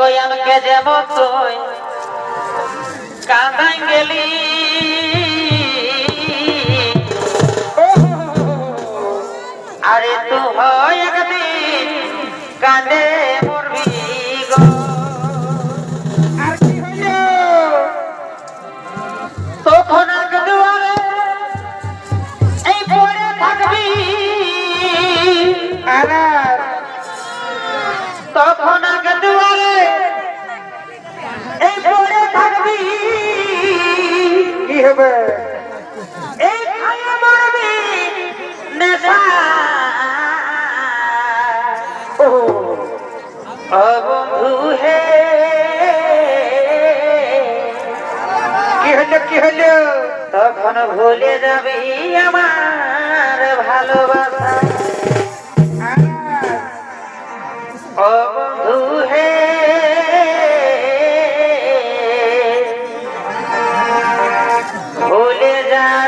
আমাকে যেমন তুই কাঁদাই গেলি। আরে তু হয় একদিন কাঁদে মরবি গো। আর কি হইল? তখন আগে দুয়ারে এই পড়ে থাকবি। আর হবে। কি হলো কি হলো? তখন ভুলে যাবি আমার ভালোবাসা। ভুলে যাবি